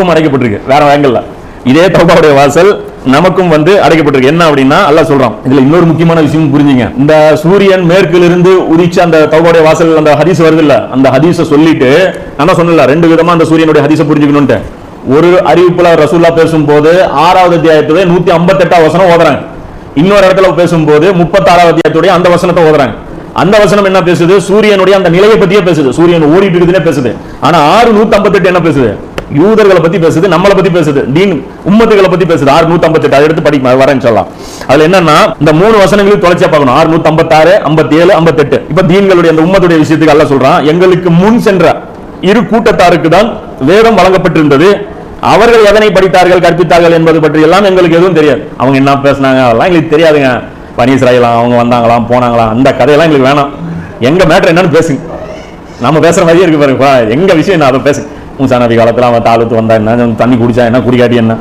நமக்கும் அடைக்கப்பட்டிருக்கு. வேற வேங்கல்ல இதே தௌபாவுடைய வாசல் நமக்கும் வந்து அடைக்கப்பட்டிருக்கு. என்ன அப்படின்னா அல்லாஹ் சொல்றான். இதுல இன்னொரு முக்கியமான விஷயம் புரிஞ்சுங்க. இந்த சூரியன் மேற்கில் இருந்து உதிச்ச அந்த தௌபாவுடைய வாசல் அந்த ஹதீஸ் வருது இல்ல? அந்த ஹதீஸை சொல்லிட்டு நான் சொன்னல ரெண்டு விதமா அந்த சூரியனுடைய ஹதீஸை புரிஞ்சுக்கணும்ட்டு ஒரு அறிவிப்புல ரசூல்லா பேசும்போது ஆறாவது அத்தியாயத்துடைய நூத்தி ஐம்பத்தெட்டாம் வசனம் ஓதுறாங்க. இன்னொரு இடத்துல பேசும்போது முப்பத்தாறாவது அத்தியாயத்துடைய அந்த வசனத்தை ஓதுறாங்க. அந்த வசனம் என்ன பேசுது? சூரியனுடைய அந்த நிலையை பத்தியே பேசுது. சூரியன் ஓடிட்டு இருக்குதுன்னே பேசுது. ஆனா ஆறு நூத்தி ஐம்பத்தெட்டு என்ன பேசுது? யூதர்களை பத்தி பேசுது நம்மளை பத்தி பேசுது. தீன் உம்மத்துகளை பத்தி பேசுது. ஆறு நூத்தி ஐம்பத்தெட்டு அதை எடுத்து படிக்க வரேன்னு சொல்லலாம். அதுல என்னன்னா இந்த மூணு வசனங்களையும் தொலைச்சா பார்க்கணும். ஆறு நூத்தி ஐம்பத்தாறு ஐம்பத்தி ஏழு ஐம்பத்தெட்டு. இப்ப தீன்களுடைய அந்த உம்மத்துடைய விஷயத்துக்கு அல்ல சொல்றான். எங்களுக்கு முன் சென்ற இரு கூட்டத்தாருக்கு தான் வேதம் வழங்கப்பட்டிருந்தது. அவர்கள் எதனை படித்தார்கள் கற்பித்தார்கள் என்பது பற்றி எல்லாம் எங்களுக்கு எதுவும் தெரியாது. அவங்க என்ன பேசுனாங்க அதெல்லாம் எங்களுக்கு தெரியாதுங்க. பனிஸ்ராயலாம் அவங்க வந்தாங்களாம் போனாங்களாம் அந்த கதையெல்லாம் எங்களுக்கு வேணாம். எங்க மேட்டர் என்னன்னு பேசுங்க. நம்ம பேசுற மாதிரியே இருக்கு பாருங்க. எங்க விஷயம் நான் அதை பேசுங்க. மூசாநபி காலத்தில் அவன் தாளுத்து வந்தா என்ன? தண்ணி குடிச்சா என்ன? குடிக்காட்டி என்ன?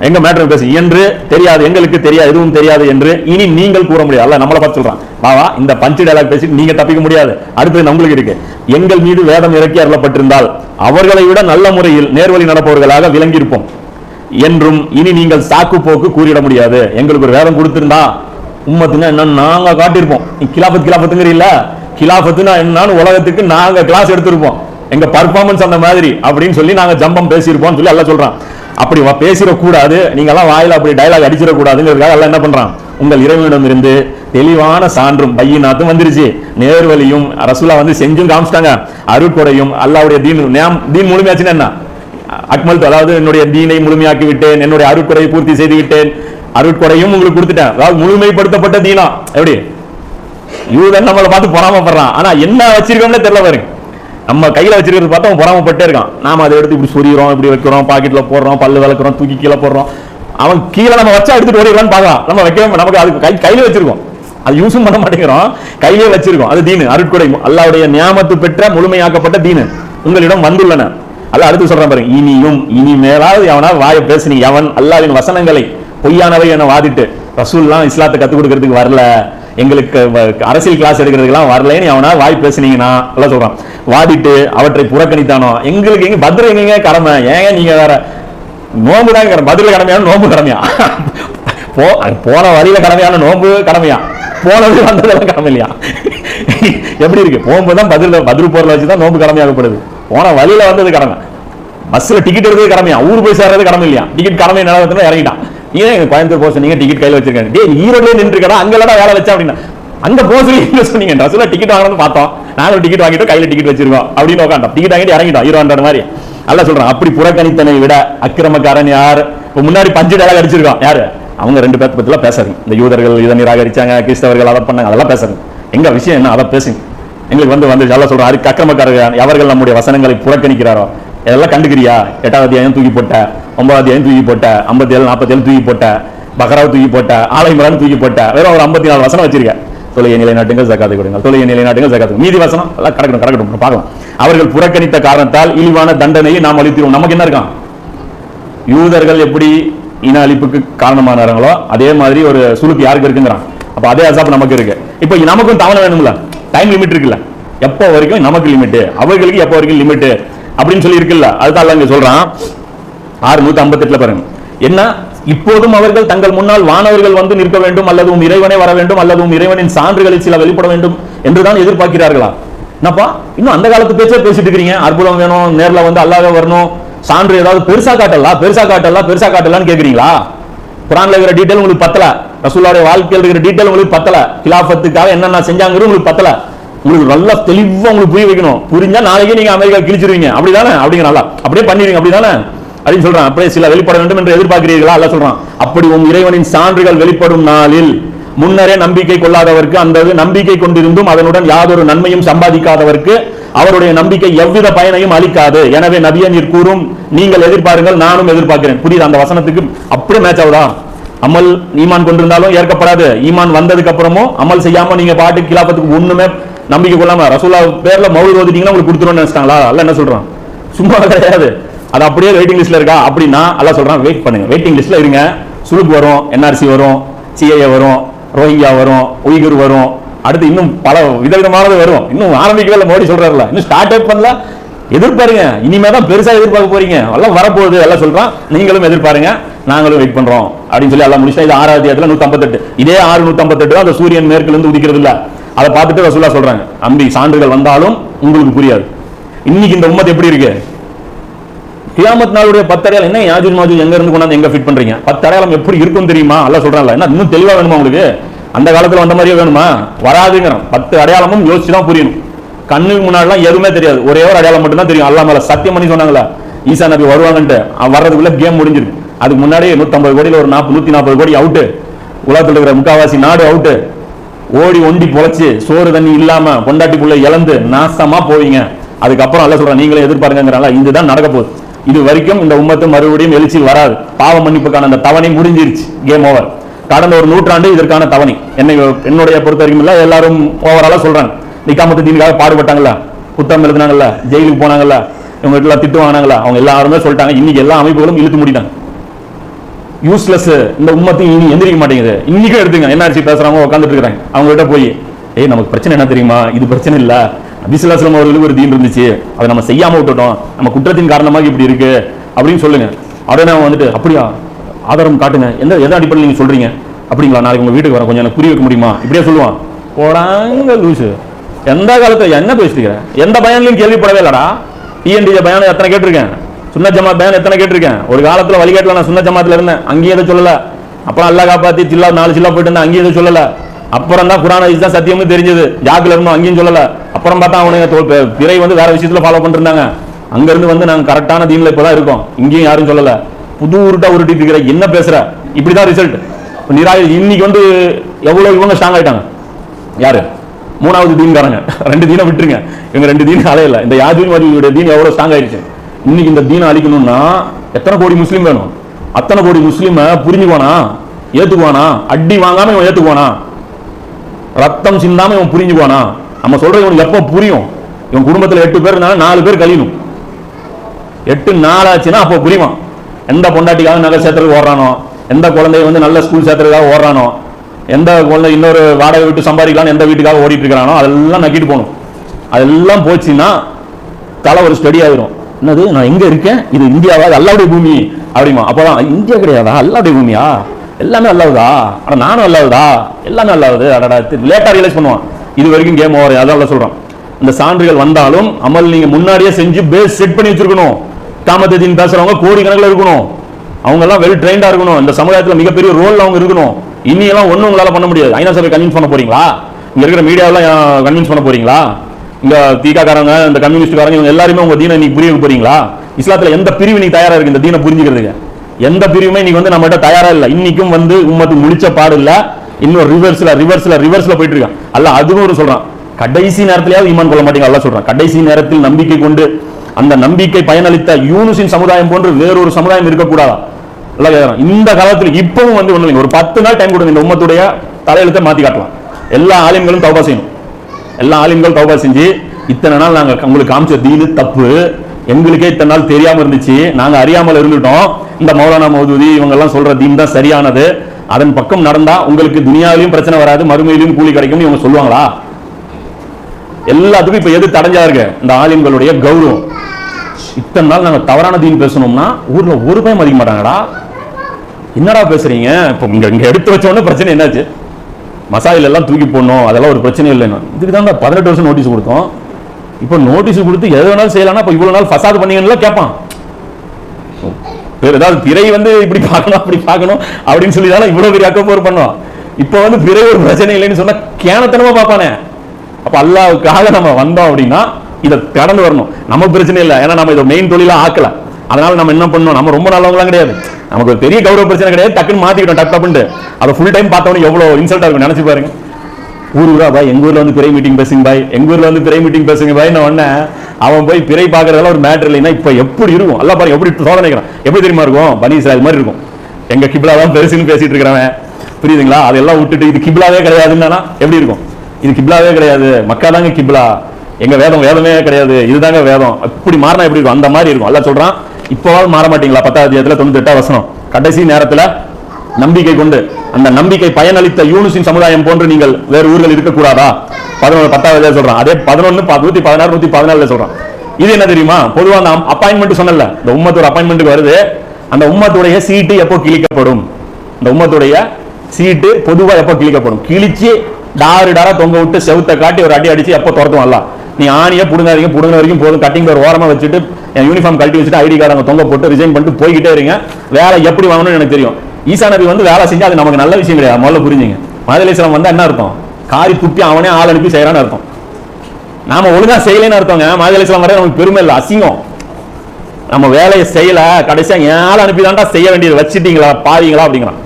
எங்க மேட்டர் பேசு. என்று தெரியாது. எங்களுக்கு தெரியாது. எதுவும் தெரியாது என்று இனி நீங்கள் கூற முடியாது. அல்ல நம்மளை பார்த்து சொல்றான். பாவா இந்த பஞ்சு டைலாக் பேசிட்டு நீங்க தப்பிக்க முடியாது. அடுத்தது நம்மளுக்கு இருக்கு. எங்கள் மீது வேதம் இறக்கி அருளப்பட்டிருந்தால் அவர்களை விட நல்ல முறையில் நேர்வழி நடப்பவர்களாக விளங்கியிருப்போம். என்றும் இனி நீங்கள் சாக்கு போக்கு கூறிட முடியாது. எங்களுக்கு ஒரு வேதம் கொடுத்திருந்தா உம்மத்துனா என்னன்னு நாங்க காட்டியிருப்போம். கிலாபத் கிலாபத்துங்கிறீல்ல கிலாபத்துனா என்னன்னு உலகத்துக்கு நாங்க கிளாஸ் எடுத்திருப்போம். எங்க பர்ஃபார்மன்ஸ் அந்த மாதிரி அப்படின்னு சொல்லி நாங்க ஜம்பம் பேசியிருப்போம் சொல்லி எல்லாம் சொல்றான். அப்படி வா- பேசிடக்கூடாது. நீங்க எல்லாம் வாயில அப்படி டயலாக் அடிச்சிடக்கூடாதுங்கிறதுக்காக எல்லாம் என்ன பண்றான்? உங்கள் இறைவனிடம் இருந்து தெளிவான சான்றும் பையனாத்தும் வந்துருச்சு. நேர்வழியும் ரசூலா வந்து செஞ்சும் காமிச்சிட்டாங்க. அருட்கொடையும் அல்லாவுடைய தீன் நியாம்- தீன் முழுமையாச்சுன்னா என்ன? அக்மல் அதாவது என்னுடைய தீனை முழுமையாக்கி விட்டேன் என்னுடைய அருட்கொடையை பூர்த்தி செய்து விட்டேன் அருட்கொடையும் உங்களுக்கு கொடுத்துட்டேன். அதாவது முழுமைப்படுத்தப்பட்ட தீனா. எப்படி? யூதன் நம்மளை பார்த்து பொறாமப்படுறான். ஆனா என்ன வச்சிருக்கோம்னே தெரியல பாருங்க. நம்ம கையில் வச்சிருக்கிறது பார்த்து அவன் பொறாமப்பட்டே இருக்கான். நாம அதை எடுத்து இப்படி சொரியிறோம் இப்படி வைக்கிறோம் பாக்கெட்டில் போடுறோம் பல்லு விளக்குறோம் தூக்கி கீழே போடுறோம். அவன் கீழே நம்ம வச்சா எடுத்துட்டு ஓடிடலாம்னு பார்க்கலாம். நம்ம வைக்கவே நமக்கு அது கை கையில் வச்சிருக்கோம். அது யூஸும் பண்ண மாட்டேங்கிறோம். கையிலே வச்சிருக்கோம். அது தீனு அருட்கொடை அல்லாவுடைய நியாமத்து பெற்ற முழுமையாக்கப்பட்ட தீனு. உங்களிடம் வந்துள்ளன. அல்ல அடுத்து சொல்றேன் பாருங்க இனியும் இனி மேலாவது எவனா வாயை பேசுனீங்க. எவன் அல்லாவின் வசனங்களை பொய்யானவை என வாதிட்டு ரசூல்லாம் இஸ்லாத்தை கத்துக் கொடுக்கறதுக்கு வரல. எங்களுக்கு வ- அரசியல் கிளாஸ் எடுக்கிறதுக்கெல்லாம் வரலன்னு அவனா வாய் பேசுனீங்கன்னா எல்லாம் சொல்றான். வாடிட்டு அவற்றை புறக்கணித்தானோ? எங்களுக்கு எங்க பத்திரம் எங்க கடமை? ஏங்க நீங்க வேற நோம்பு தான் கடமை. பதில கடமையான நோம்பு கடமையா? போ போன வழியில கடமையான நோம்பு கடமையா? போனது வந்ததெல்லாம் கடமை இல்லையா எப்படி இருக்கு? போகும்போது தான் பதில் பதில் போறத வச்சு தான் நோம்பு கடமையாகப்படுது. போன வழியில வந்தது கடமை. பஸ்ல டிக்கெட் எடுக்கிறது கடமையா? ஊர் போய் சேர்றது கடமை இல்லையா டிக்கெட் கடமை நிலவரத்துல இறங்கிட்டான். ஏன் எங்க கோயம்புத்தூர் போக சொன்னீங்க டிக்கெட் கையில வச்சிருக்காங்க டேய் ஈரோட்லயே நின்றுக்கடா அங்க வேலை வச்சா அப்படின்னா. அங்க போக சொன்னீங்க. ரசூலா டிக்கெட் வாங்கணும்னு பார்த்தோம். நாங்களும் டிக்கெட் வாங்கிட்டோம் கையில டிக்கெட் வச்சிருக்கோம். அப்படின்னு உட்காந்தோம் டிக்கெட் வாங்கிட்டு இறங்கிட்டோம் ஹீரோ மாதிரி. அல்ல சொல்றேன். அப்படி புறக்கணித்தனை விட அக்கிரமக்காரன் யார்? இப்ப முன்னாடி பஞ்சு டயலாக் அடிச்சிருக்கான். யாரு? அவங்க ரெண்டு பேர்த்த பற்றிலாம் பேசாதீங்க. இந்த யூதர்கள் இதை நிராகரிச்சாங்க கிறிஸ்தவர்கள் அதை பண்ணாங்க அதெல்லாம் பேசாதீங்க. எங்க விஷயம் என்ன? அதை பேசுங்க. எங்களுக்கு வந்து வந்து நல்லா சொல்றோம் அதுக்கு அக்கிரமக்காரர்கள் எவர்கள் நம்முடைய வசனங்களை புறக்கணிக்கிறாரோ? இதெல்லாம் கண்டுக்கிறியா? எட்டாவது அத்தியாயம் தூக்கி போட்ட ஒன்பதாவது ஏழு தூக்கி போட்ட ஐம்பத்தி ஏழு நாற்பத்தி ஏழு தூக்கி போட்ட பக்ராவை தூக்கி போட்ட ஆலயமரான் தூக்கி போட்ட வெறும் ஒரு ஐம்பத்தி நாலு வசனம் வச்சிருக்க. தொழுகை நிலை நாட்டுங்க ஜக்காத்து கொடுங்க தொழுகை நிலை நாட்டுங்கள் ஜக்காத்து மீதி வசனம் எல்லாம் கடக்கணும் கடக்கட்டும் பார்க்கலாம். அவர்கள் புறக்கணித்த காரணத்தால் இழிவான தண்டனையை நாம் அளித்திருவோம். நமக்கு என்ன இருக்கான்? யூதர்கள் எப்படி இன அழிப்புக்கு காரணமானாங்களோ அதே மாதிரி ஒரு சுலுக்கு யாருக்கு இருக்குங்கிறான். அப்ப அதே அசாப் நமக்கு இருக்கு. இப்போ நமக்கும் தவணை வேணும்ல? டைம் லிமிட் இருக்குல்ல? எப்போ வரைக்கும் நமக்கு லிமிட் அவர்களுக்கு எப்போ வரைக்கும் லிமிட் அப்படின்னு சொல்லி இருக்குல்ல? அதுதான் அல்லாஹ் இங்க சொல்றான். ஆறு நூத்தி ஐம்பத்தெட்டுல பாருங்க. என்ன? இப்போதும் அவர்கள் தங்கள் முன்னால் வானவர்கள் வந்து நிற்க வேண்டும் அல்லது உம் இறைவனே வர வேண்டும் அல்லது உம் இறைவனின் சான்றுகளில் சில வெளிப்பட வேண்டும் என்றுதான் எதிர்பார்க்கிறார்களா? என்னப்பா இன்னும் அந்த காலத்து பேச்சே பேசிட்டு இருக்கிறீங்க. அற்புதம் வேணும் நேர்ல வந்து அல்லாத வரணும் சான்று ஏதாவது பெருசா காட்டலாம் பெருசா காட்டலாம் பெருசா காட்டலாம்னு கேக்குறீங்களா? குரான்ல இருக்கிற டீட்டெயில் உங்களுக்கு பத்தல. ரசூலாவுடைய வாழ்க்கையில் இருக்கிற டீட்டெயில் உங்களுக்கு பத்தல. கிலாஃபத்துக்காக என்னென்ன செஞ்சாங்கிறது உங்களுக்கு பத்தல. உங்களுக்கு நல்லா தெளிவா உங்களுக்கு புரிய வைக்கணும். புரிஞ்சா நாளைக்கே நீங்க அமெரிக்கா கிழிச்சிருவீங்க. அப்படிதானே? அப்படிங்க நல்லா. அப்படியே பண்ணிடுவீங்க அப்படிதானே? அப்படின்னு சொல்றான். அப்படியே சில வெளிப்பட வேண்டும் என்று எதிர்பார்க்கிறீர்களா? அல்ல சொல்றான். அப்படி உன் இறைவனின் சான்றுகள் வெளிப்படும் நாளில் முன்னரே நம்பிக்கை கொள்ளாதவருக்கு அந்த இது நம்பிக்கை கொண்டிருந்தும் அதனுடன் யாதொரு நன்மையும் சம்பாதிக்காதவருக்கு அவருடைய நம்பிக்கை எவ்வித பயனையும் அளிக்காது. எனவே நபிய நீர் கூறும் நீங்கள் எதிர்பாருங்கள் நானும் எதிர்பார்க்கிறேன். புரியுது? அந்த வசனத்துக்கு அப்படியே மேட்ச் ஆகுதா? அமல் ஈமான் கொண்டிருந்தாலும் ஏற்கப்படாது. ஈமான் வந்ததுக்கு அப்புறமும் அமல் செய்யாம நீங்க பாட்டு கிலாபத்துக்கு ஒண்ணுமே நம்பிக்கை கொள்ளாம ரசூலா பேர்ல மௌல் ஓதிட்டீங்கன்னா உங்களுக்கு கொடுத்துருவோம்னு நினைச்சிட்டாங்களா? அல்ல என்ன சொல்றான்? சும்மா கிடையாது. அது அப்படியே வெயிட்டிங் லிஸ்ட்ல இருக்கா? அப்படின்னா அல்ல சொல்றான் வெயிட் பண்ணுங்க. வெயிட்டிங் லிஸ்ட்ல இருங்க. சுலுக் வரும் என்ஆர்சி வரும் சிஏஏ வரும் ரோஹிங்கா வரும் உய்குர் வரும். அடுத்து இன்னும் பல விதவிதமானது வரும். இன்னும் ஆரம்பிக்கவே இல்லை மோடி சொல்றாருல. இன்னும் ஸ்டார்ட் பண்ணல. எதிர்பாருங்க. இனிமே தான் பெருசா எதிர்பார்க்க போறீங்க. எல்லாம் வரப்போகுது எல்லாம் சொல்றான். நீங்களும் எதிர்பாருங்க. நாங்களும் வெயிட் பண்றோம். அப்படின்னு சொல்லி எல்லாம் முடிச்சா இது ஆறாவது இடத்துல நூத்தி ஐம்பத்தெட்டு இதே ஆறு நூத்தி தான் அந்த சூரியன் மேற்குல இருந்து உதிக்கிறது இல்ல அதை பார்த்துட்டு ரசூலா சொல்றாங்க. அம்பி சான்றுகள் வந்தாலும் உங்களுக்கு புரியாது. இன்னைக்கு இந்த உம்மத் எப்படி இருக்கு? கியாமத் நாளுடைய பத்து அடையாளம் என்ன யாஜூஜ் மாஜூஜ் எங்க இருந்து கொண்டாந்து எங்க ஃபிட் பண்றீங்க? பத்தடையாளம் எப்படி இருக்கும் தெரியுமா? அல்ல சொல்றான்ல. என்ன இன்னும் தெளிவா வேணுமா உங்களுக்கு? அந்த காலத்துல வந்த மாதிரியே வேணுமா? வராதுங்கிறோம் பத்து அடையாளமும் யோசிச்சு தான் புரியணும். கண்ணுக்கு முன்னாடிலாம் எதுவுமே தெரியாது. ஒரே ஒரு அடையாளம் மட்டும்தான் தெரியும். அல்லாஹ் மேல சத்தியம் பண்ணி சொன்னாங்களா? ஈசா நபி வருவாங்கன்ட்டு. அவன் வர்றதுக்குள்ள கேம் முடிஞ்சிருக்கு. அதுக்கு முன்னாடியே நூத்தம்பது கோடியில ஒரு நாற்பது நூத்தி நாற்பது கோடி அவுட்டு. உலகத்தில் இருக்கிற முக்காவாசி நாடு அவுட்டு. ஓடி ஒண்டி பொழைச்சி சோறு தண்ணி இல்லாம பொண்டாட்டிக்குள்ள இழந்து நாசமா போவீங்க. அதுக்கப்புறம் அல்ல சொல்றேன் நீங்களே எதிர்பாருங்கிறாங்களா இதுதான் நடக்க போகுது. இது வரைக்கும் இந்த உம்மத்து மறுபடியும் எழுச்சி வராது. பாவ மன்னிப்புக்கான அந்த தவணை முடிஞ்சிருச்சு. கேம் ஓவர் கடந்த ஒரு நூற்றாண்டு இதற்கான தவணை. என்னை என்னுடைய பொறுத்த வரைக்கும் இல்லை எல்லாரும் ஓவராலாக சொல்கிறாங்க நிக்காமத்து தீனுக்காக பாடுபட்டாங்கல்ல? புத்தகம் எழுதினாங்கல்ல? ஜெயிலுக்கு போனாங்கல்ல? இவங்க எல்லாம் திட்டு வாங்கினாங்களா அவங்க எல்லாருமே சொல்லிட்டாங்க. இன்னைக்கு எல்லா அமைப்புகளும் இழுத்து முடிட்டாங்க. யூஸ்லெஸ் இந்த உம்மத்தையும் இனி எந்திரிக்க மாட்டேங்குது. இன்னைக்கும் எடுத்துங்க என்ஆர்சி பேசுறாங்க உட்காந்துட்டு இருக்கிறாங்க. அவங்க கிட்ட போய் ஏய் நமக்கு பிரச்சனை என்ன தெரியுமா? இது பிரச்சனை இல்லை. அபிசுலாஸ்லம் அவர்களுக்கு ஒரு தீன் இருந்துச்சு. அதை நம்ம செய்யாமல் விட்டுட்டோம். நம்ம குற்றத்தின் காரணமாக இப்படி இருக்கு. அப்படின்னு சொல்லுங்க. உடனே வந்துட்டு அப்படியா? ஆதாரம் காட்டுங்க. எந்த எதை அடிப்படையில் நீங்க சொல்றீங்க? அப்படிங்களா நாளைக்கு உங்க வீட்டுக்கு வரேன். கொஞ்சம் எனக்கு புரிய வைக்க முடியுமா? இப்படியே சொல்லுவான். போடாங்க லூசு. எந்த காலத்துல என்ன பேசிட்டு எந்த பயன்லையும் கேள்விப்படவே இல்லடா. டிஎன்டிஜ பயானம் எத்தனை கேட்டிருக்கேன்? சுன்ன ஜமாத் பயான் எத்தனை கேட்டிருக்கேன்? ஒரு காலத்துல வழிகாட்டில் நான் சுன்ன ஜமாத்துல இருந்தேன். அங்கேயே எதுவும் சொல்லலை. அப்புறம் அல்லா காப்பாத்தி சில்லா நாலு சில்லா போயிட்டு இருந்தேன் அங்கேயே எதுவும் சொல்லல. அப்புறம் தான் குரான் ஹதீஸ் தான் சத்தியம்னு தெரிஞ்சது. ஜாக்கில் இருந்தோம் அங்கேயும் சொல்லல. அப்புறம் பார்த்தா அவனுங்க பிறை வந்து வேற விஷயத்துல ஃபாலோ பண்ணிருந்தாங்க. அங்கிருந்து வந்து நாங்கள் கரெக்டான தீன்ல இப்பதான் இருக்கோம். இங்கேயும் யாரும் சொல்லல. புது உருட்டா உருட்டிட்டு இருக்கிற என்ன பேசுற? இப்படிதான் ரிசல்ட் நிராய இன்னைக்கு வந்து எவ்வளோ இவங்க ஸ்ட்ராங் ஆயிட்டாங்க? யாரு? மூணாவது தீன்காரங்க. ரெண்டு தீனை விட்டுருங்க. இவங்க ரெண்டு தீன் அலையில இந்த யாஜூன் தீன் எவ்வளோ ஸ்ட்ராங் ஆயிடுச்சு? இன்னைக்கு இந்த தீனை அழிக்கணும்னா எத்தனை கோடி முஸ்லீம் வேணும்? அத்தனை கோடி முஸ்லீமை புரிஞ்சுக்குவானா? ஏற்றுக்குவானா அடி வாங்காம இவன் ஏற்றுக்குவானா ரத்தம் சிந்தாமல் இவன் புரிஞ்சுக்குவானா நம்ம சொல்றது இவனுக்கு எப்போ புரியும்? இவன் குடும்பத்தில் எட்டு பேர் இருந்தாலும் நாலு பேர் கழியணும். எட்டு நாளாச்சுன்னா அப்போ புரியுமா எந்த பொண்டாட்டிக்காக நகை சேர்த்துறதுக்கு ஓடுறானோ? எந்த குழந்தைய வந்து நல்ல ஸ்கூல் சேர்த்துறதுக்காக ஓடுறானோ? எந்த குழந்தை இன்னொரு வாடகை விட்டு சம்பாதிக்கலாம்னு எந்த வீட்டுக்காக ஓடிட்டு இருக்கிறானோ? அதெல்லாம் நக்கிட்டு போகணும். அதெல்லாம் போச்சுன்னா தலை ஒரு ஸ்டடி ஆயிரும். என்னது? நான் எங்கே இருக்கேன்? இது இந்தியாவா? அல்லாவுடைய பூமி. அப்படிமா. அப்போதான் இந்தியா கிடையாதா? அல்லாவுடைய பூமியா? எல்லாமே அல்லாவுதா ஆனால் நானும் அல்லாவுதா எல்லாமே அல்லாவுது அடடா லேட்டாக ரியலைஸ் பண்ணுவான். இது வரைக்கும் கேம் ஓவர் அதான் சொல்கிறோம் இந்த சான்றுகள் வந்தாலும் அமல் நீங்கள் முன்னாடியே செஞ்சு பேஸ் செட் பண்ணி வச்சிருக்கணும். காமத்தீன் பேசுகிறவங்க கோடி கணக்கில் இருக்கணும். அவங்கெல்லாம் வெல் ட்ரெயின்டா இருக்கணும். இந்த சமுதாயத்தில் மிகப்பெரிய ரோல் அவங்க இருக்கணும். இனியெல்லாம் ஒன்றும் உங்களால் பண்ண முடியாது. ஐநா சபை கன்வின்ஸ் பண்ண போறீங்களா? இங்கே இருக்கிற மீடியாவெல்லாம் கன்வின்ஸ் பண்ண போறீங்களா? இங்க தீகாக்காரங்க இந்த கம்யூனிஸ்ட்காரங்க இவங்க எல்லாருமே உங்க தீனை நீங்க புரிய போறீங்களா? இஸ்லாத்துல எந்த பிரிவு நீ தயாராக இருக்கு இந்த தீனை புரிஞ்சுக்கிறதுக்கு? எந்த பிரிவுமே நீங்க வந்து நம்மகிட்ட தயாரா இல்ல. இன்னைக்கும் வந்து உம்மத்து முழிச்ச பாடு இல்ல. இன்னும் ரிவர்ஸ்ல ரிவர்ஸ்ல ரிவர்ஸ்ல போயிட்டு இருக்கான். அல்ல அதுவும் ஒரு சொல்றான். கடைசி நேரத்திலேயாவது ஈமான் கொள்ள மாட்டீங்க அல்ல சொல்றான். கடைசி நேரத்தில் நம்பிக்கை கொண்டு அந்த நம்பிக்கை பயனளித்த யூனுசின் சமுதாயம் போன்று வேறொரு சமுதாயம் இருக்கக்கூடாதா? இந்த காலத்தில் இப்பவும் வந்து ஒண்ணு இல்லைங்க ஒரு பத்து நாள் டைம் கொடுங்க. இந்த உம்மத்துடைய தலையெழுத்தை மாத்தி காட்டலாம். எல்லா ஆலயங்களும் தௌபா செய்யணும். எல்லா ஆலிம்களும் தௌபா செஞ்சு இத்தனை நாள் நாங்க உங்களுக்கு காமிச்ச தீனு தப்பு. எங்களுக்கே இத்தனை நாள் தெரியாம இருந்துச்சு. நாங்க அறியாமல் இருந்துட்டோம். இந்த மௌலானா மௌதூதி இவங்க எல்லாம் சொல்ற தீன் தான் சரியானது. அதன் பக்கம் நடந்தா உங்களுக்கு துனியாவிலையும் பிரச்சனை வராது மறுமையிலையும் கூலி கிடைக்கும்னு இவங்க சொல்லுவாங்களா? எல்லாத்துக்கும் இப்ப எது தடைஞ்சா இருக்கு? இந்த ஆலிம்களுடைய கௌரவம். இத்தனை நாள் நாங்க தவறான தீன் பேசணும்னா ஊர்ல ஒரு பயம் மதிக்க மாட்டாங்கடா என்னடா பேசுறீங்க? இப்போ இங்க இங்க எடுத்து வச்ச உடனே பிரச்சனை என்னாச்சு? மசாயில் எல்லாம் தூக்கி போடணும் அதெல்லாம் ஒரு பிரச்சனை இல்லைன்னு. இதுக்கு தான் பதினெட்டு வருஷம் நோட்டீஸ் கொடுத்தோம். இப்போ நோட்டீஸ் கொடுத்து எது வேணாலும் செய்யலாம்னா இப்போ இவ்வளவு நாள் ஃபசாது பண்ணீங்கன்னு கேட்பான் வேற ஏதாவது பிறை வந்து இப்படி பார்க்கணும் அப்படி பார்க்கணும் அப்படின்னு சொல்லி தானே இவ்வளவு பெரிய அக்கப்போர் பண்ணோம். இப்போ வந்து பிறை ஒரு பிரச்சனை இல்லைன்னு சொன்னா கேனத்தனமா பார்ப்பானே. அப்ப அல்லாவுக்காக நம்ம வந்தோம் அப்படின்னா இதை கடந்து வரணும். நம்ம பிரச்சனை இல்லை. ஏன்னா நம்ம இதை மெயின் தொழிலா ஆக்கல. அதனால நம்ம என்ன பண்ணோம் நம்ம ரொம்ப நல்லவங்களாம் கிடையாது. நமக்கு ஒரு பெரிய கௌரவ பிரச்சனை கிடையாது. டக்குன்னு மாத்திக்கிட்டோம் டக் டப்புன்ட்டு. அதை ஃபுல் டைம் பார்த்தோன்னு எவ்வளோ இன்சல்ட்டா இருக்கும் நினச்சி பாருங்க. ஊர் ஊரா பாய் எங்கள் ஊரில் வந்து பிறை மீட்டிங் பேசுங்க பாய். எங்கள் ஊரில் வந்து பிறை மீட்டிங் பேசுங்க பாய் நான் உடனே அவன் போய் பிறை பாக்குறதெல்லாம் ஒரு மேட்டர் இல்லைன்னா இப்போ எப்படி இருக்கும்? எல்லாம் பாருங்க எப்படி சோதனைக்கிறான் எப்படி தெரியுமா இருக்கும்? பனி அது மாதிரி இருக்கும். எங்கள் கிப்லா தான் பெருசுன்னு பேசிட்டு இருக்கிறவன். புரியுதுங்களா? அதெல்லாம் விட்டுட்டு இது கிப்லாவே கிடையாதுன்னா எப்படி இருக்கும்? இது கிப்லாவே கிடையாது. மக்கா தாங்க கிப்லா. எங்கள் வேதம் வேதமே கிடையாது. இதுதாங்க வேதம். இப்படி மாறினா எப்படி இருக்கும்? அந்த மாதிரி இருக்கும். எல்லாம் சொல்கிறான் இப்போவாது மாற மாட்டீங்களா? பத்தாவது அத்தியாயத்துல தொண்ணூத்தி வசனம். கடைசி நேரத்தில் நம்பிக்கை கொண்டு அந்த நம்பிக்கை பயனளித்த யூனுசின் சமுதாயம் போன்று நீங்கள் வேறு ஊர்கள் இருக்கக்கூடாதா? பதினொன்று பத்தாவது சொல்றான். அதே பதினொன்னு நூத்தி பதினாறு நூத்தி பதினாலுல சொல்றான். இது என்ன தெரியுமா? பொதுவாக அந்த அப்பாயின்மெண்ட் சொன்னல இந்த உம்மத்தோட அப்பாயின்மெண்ட்டுக்கு வருது. அந்த உம்மத்துடைய சீட்டு எப்போ கிழிக்கப்படும்? இந்த உம்மத்துடைய சீட்டு பொதுவாக எப்போ கிழிக்கப்படும்? கிழிச்சு டாரு டாரா தொங்க விட்டு செவுத்த காட்டி ஒரு அடி அடிச்சு எப்போ வரலாம் நீ ஆணியை புடுங்காதீங்க புடுங்க வரைக்கும் போதும். கட்டிங் ஒரு ஓரமாக வச்சுட்டு என் யூனிஃபார்ம் கழட்டி வச்சுட்டு ஐடி கார்டு அங்கே தொங்க போட்டு ரிசைன் பண்ணிட்டு போய்கிட்டே இருங்க. வேலை எப்படி வாங்கணும்னு எனக்கு தெரியும். ஈசா நபி வந்து வேலை செஞ்சா அது நமக்கு நல்ல விஷயம் கிடையாது. முதல்ல புரிஞ்சுங்க. மதுலேஸ்வரம் வந்தால் என்ன அர்த்தம்? காரி துப்பி அவனே ஆள் அனுப்பி செய்கிறான்னு அர்த்தம். நாம ஒழுங்கா செய்யலைன்னு அர்த்தங்க. மாதலேஸ்வரம் வர நமக்கு பெருமை இல்லை. அசிங்கம். நம்ம வேலையை செய்யல. கடைசியா ஏன் அனுப்பி தான்டா செய்ய வேண்டியது. வச்சிட்டீங்களா? பாவீங்களா? அப்படிங்கிறான்.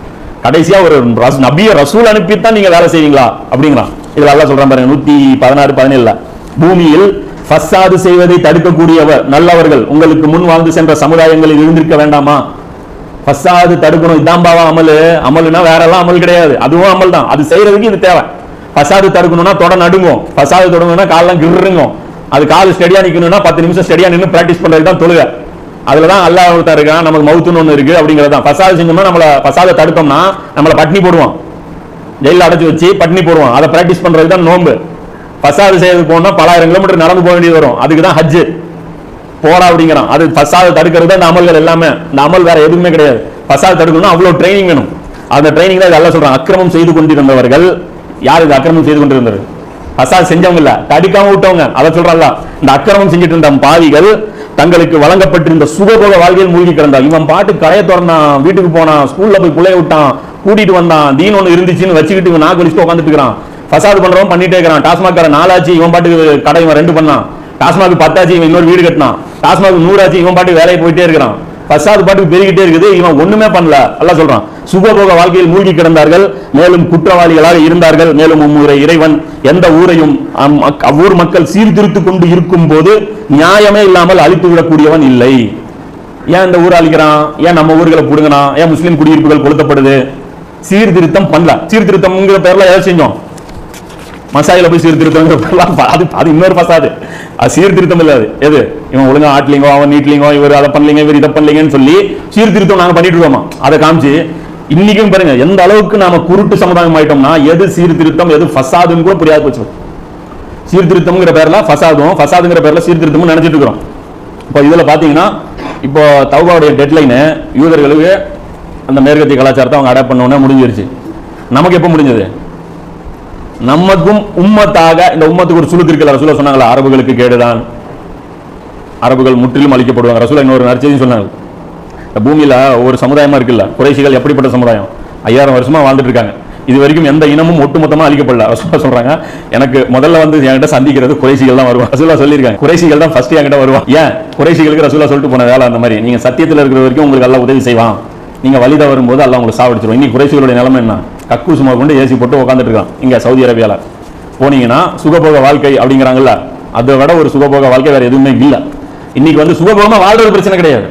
கடைசியா ஒரு ரஸ்- நபிய ரசூல் அனுப்பி தான் நீங்க வேலை செய்வீங்களா? அப்படிங்கிறான். இதில் நல்லா சொல்கிறேன் பாருங்க நூத்தி பதினாறு பதினேழுல. பூமியில் ஃபசாது செய்வதை தடுக்கக்கூடியவர் நல்லவர்கள் உங்களுக்கு முன் வாழ்ந்து சென்ற சமுதாயங்களில் இருந்திருக்க வேண்டாமா? ஃபஸ்ட்டாவது தடுக்கணும் இதான் பாவா அமல். அமல்னா வேறெல்லாம் அமல் கிடையாது. அதுவும் அமல் தான் அது செய்யறதுக்கு இது தேவை. ஃபஸ்ட்டாவது தடுக்கணும்னா தொட நடுங்கும். ஃபஸ்ட்டாவது தொடங்கணும்னா காலெல்லாம் கிருங்கும் அது கால் ஸ்டடியாக நிற்கணும்னா பத்து நிமிஷம் ஸ்டடியாக நின்று ப்ராக்டிஸ் பண்ணுறது தான் தொழுக. அதில் தான் அல்லாஹ் ஒருத்தர் இருக்கான் நமக்கு மவுத்துன்னு ஒன்று இருக்குது அப்படிங்கிறது தான் ஃபசாது செஞ்சோம்னா நம்மள ஃபசாதை தடுத்தோம்னா நம்மளை பட்னி போடுவான். ஜெயிலில் அடைச்சி வச்சு பட்னி போடுவான். அதை ப்ராக்டிஸ் பண்ணுறது தான் நோன்பு. ஃபசாது செய்யறதுக்கு போனால் பலாயிரம் கிலோமீட்டர் நடந்து போக வேண்டியது வரும். அதுக்கு தான் ஹஜ்ஜு. போடா அப்படிங்கிறான். அது ஃபசாத தடுக்கிறது தான் இந்த அமல்கள் எல்லாமே. இந்த அமல் வேற எதுவுமே கிடையாது. பசாது தடுக்கணும்னா அவ்வளவு ட்ரைனிங் வேணும். அந்த ட்ரைனிங் தான் இதெல்லாம் சொல்றாங்க. அக்கிரமம் செய்து கொண்டிருந்தவர்கள் யார் இது அக்கிரமம் செய்து கொண்டிருந்தது? பசாது செஞ்சவங்க இல்ல. தடுக்காம விட்டவங்க. அதை சொல்றாங்களா இந்த அக்கிரமம் செஞ்சுட்டு இருந்த பாவிகள் தங்களுக்கு வழங்கப்பட்டிருந்த சுகபோக வாழ்க்கையில் மூழ்கி கிடந்தான் இவன் பாட்டு கடையை திறந்தான். வீட்டுக்கு போனான். ஸ்கூல்ல போய் பிள்ளைய விட்டான். கூட்டிட்டு வந்தான். தீன் ஒண்ணு இருந்துச்சுன்னு வச்சுக்கிட்டு இவன் நாக்கு வச்சுட்டு உட்காந்துட்டு இருக்கிறான். ஃபசாது பண்றவன் பண்ணிட்டே இருக்கிறான். டாஸ்மாக் கடை நாலாச்சு இவன் பாட்டுக்கு கடை இவன் ரெண்டு பண்ணான். டாஸ்மாக் பத்தாச்சு இவன் இன்னொரு வீடு கட்டினான். டாஸ்மாக் நூறாச்சு இவன் பாட்டு வேலைக்கு போயிட்டே இருக்கிறான். பசாது பாட்டுக்கு பெருகிட்டே இருக்குது. இவன் ஒண்ணுமே பண்ணல. எல்லாம் சொல்றான் சுகபோக வாழ்க்கையில் மூழ்கி கிடந்தார்கள். மேலும் குற்றவாளிகளாக இருந்தார்கள். மேலும் உம்முறை இறைவன் எந்த ஊரையும் அம்- அவ்வூர் மக்கள் சீர்திருத்து கொண்டு இருக்கும் போது நியாயமே இல்லாமல் அழித்து விடக்கூடியவன் இல்லை. ஏன் இந்த ஊர் அழிக்கிறான்? ஏன் நம்ம ஊர்களை புடுங்கினான் ஏன் முஸ்லீம் குடியிருப்புகள் கொளுத்தப்படுது? சீர்திருத்தம் பண்ணல. சீர்திருத்தம்ங்கிற பேர்ல எதை செஞ்சோம். மசாயில போய் சீர்திருத்தங்கிற அது அது இன்னொரு பசாது. அது சீர்திருத்தம் இல்லாது எது? இவன் ஒழுங்கா ஆட்லிங்கோ அவன் நீட்லிங்கோ இவர் அதை பண்ணலீங்க இவர் இதை பண்ணலீங்கன்னு சொல்லி சீர்திருத்தம் நாங்க பண்ணிட்டு இருக்கோமா? அதை காமிச்சு இன்னைக்கும் பாருங்க எந்த அளவுக்கு நாம குருட்டு சமுதாயம் ஆயிட்டோம்னா எது சீர்திருத்தம் எது ஃபசாதுன்னு கூட புரியாது போச்சு. சீர்திருத்தம்ங்கிற பேர்ல ஃபசாதும் ஃபசாதுங்கிற பேர்ல சீர்திருத்தமும் நினைச்சிட்டு இருக்கிறோம். இப்போ இதுல பாத்தீங்கன்னா இப்போ தௌபாவுடைய டெட்லைனு யூதர்களுக்கு அந்த மேற்கத்திய கலாச்சாரத்தை அவங்க அடாப்ட் பண்ண முடிஞ்சிருச்சு. நமக்கு எப்போ முடிஞ்சது? நமக்கும் உம்மத்தாக இந்த உம்மத்துக்கு ஒரு சுலுக்கு இருக்குல்ல ரசூலா சொன்னாங்களா? அரபுகளுக்கு கேடுதான். அரபுகள் முற்றிலும் அழிக்கப்படுவாங்க. ரசூலா இன்னொரு நற்செய்தி சொன்னாங்க. இந்த பூமியில் ஒரு சமுதாயமாக இருக்குல்ல? குறைசிகள் எப்படிப்பட்ட சமுதாயம்? ஐயாயிரம் வருஷமா வாழ்ந்துட்டு இருக்காங்க. இது வரைக்கும் எந்த இனமும் ஒட்டுமொத்தமாக அழிக்கப்படல. ரசூலா சொல்கிறாங்க எனக்கு முதல்ல வந்து என்கிட்ட சந்திக்கிறது குறைசிகள் தான் வருவாங்க. ரசூலா சொல்லியிருக்காங்க. குறைசிகள் தான் ஃபர்ஸ்ட் என்கிட்ட வருவான் ஏன்? குறைசிகளுக்கு ரசூலா சொல்லிட்டு போன வேலை அந்த மாதிரி. நீங்கள் சத்தியத்தில் இருக்கிற வரைக்கும் உங்களுக்கு எல்லாம் உதவி செய்வான். நீங்கள் வலித வரும்போது எல்லாம் உங்களுக்கு சாவடிச்சிருவோம் இன்னைக்கு குறைசிகளுடைய நிலைமை என்ன? கக்கு சும்மா கொண்டு ஏசி போட்டு உட்காந்துட்டு இருக்கான். இங்க சவுதி அரேபியாவில் போனீங்கன்னா சுகபோக வாழ்க்கை அப்படிங்கிறாங்கல்ல அதை விட ஒரு சுகபோக வாழ்க்கை வேற எதுவுமே இல்லை. இன்னைக்கு வந்து சுகபோகமா வாழ்றது பிரச்சனை கிடையாது.